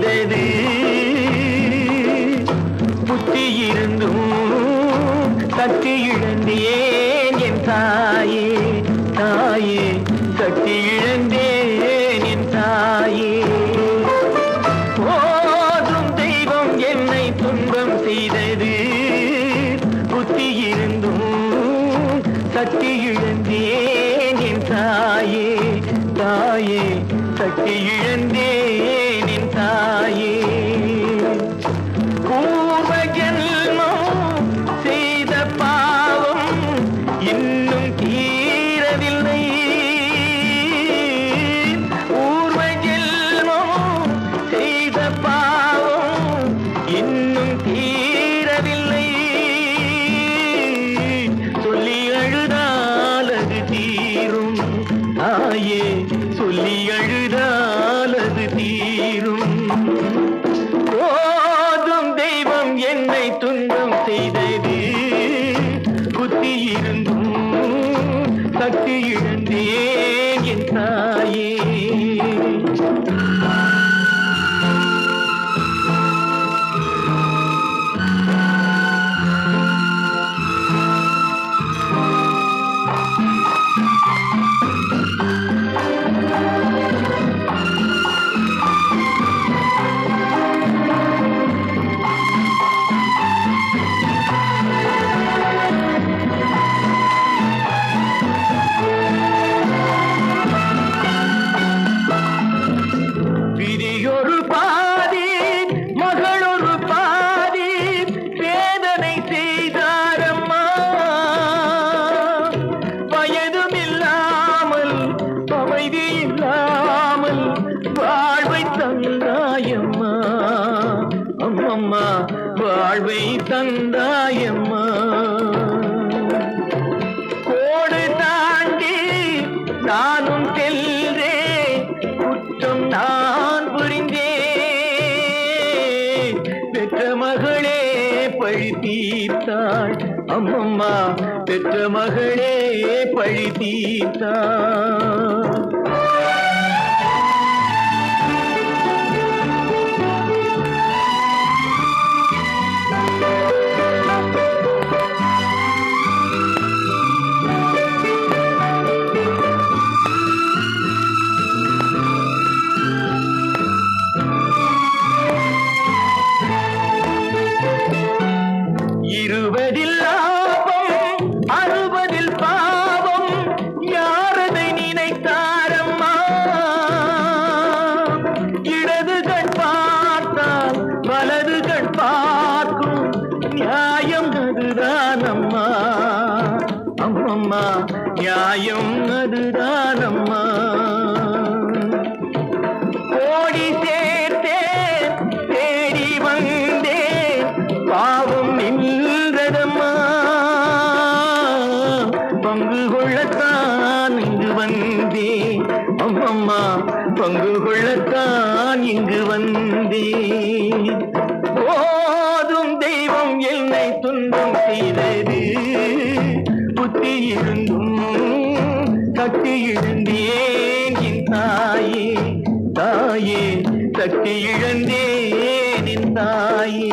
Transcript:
செய்தது. புத்தி இருந்தும் சக்தி இழந்தேன் என் தாயே தாயே சக்தி இழந்தேன் என் தாயே. போதும் தெய்வம் என்னை துன்பம் செய்தது. புத்தி இருந்தும் சக்தி இழந்தேன் என் தாயே தாயே சக்தி இழந்தேன் தீரவில்லை. சொல்லி அழுதால் அது தீரும். தாயே சொல்லி அழுதால் அது தீரும். போதும் தெய்வம் என்னை துன்பம் செய்தது. புத்தி இருந்தும் சக்தி இழந்தேன் என் தாயே. தந்தாயம்மா அம்மம்மா வாழ்வை தந்தாயம்மா. கோடு தாண்டி நானும் செல்றே குற்றம் நான் புரிந்தே. பெற்ற மகளே பழி தீர்த்தாள். அம்மம்மா பெற்ற மகளே பழி தீர்த்தாள். நியாயம் அதுதானம்மா ஓடி சேர்த்தே தேடி வந்தே பாவம் நின்றதம்மா. பங்கு கொள்ளத்தான் இங்கு வந்தே. அம்மம்மா பங்கு கொள்ளத்தான் இங்கு வந்தே. போதும் தெய்வம் என்னை துன்பம் செய்தது. புத்தி இருந்தும் சக்தி இழந்தேன் என் தாயே. தாயே சக்தி இழந்தேன் என் தாயே.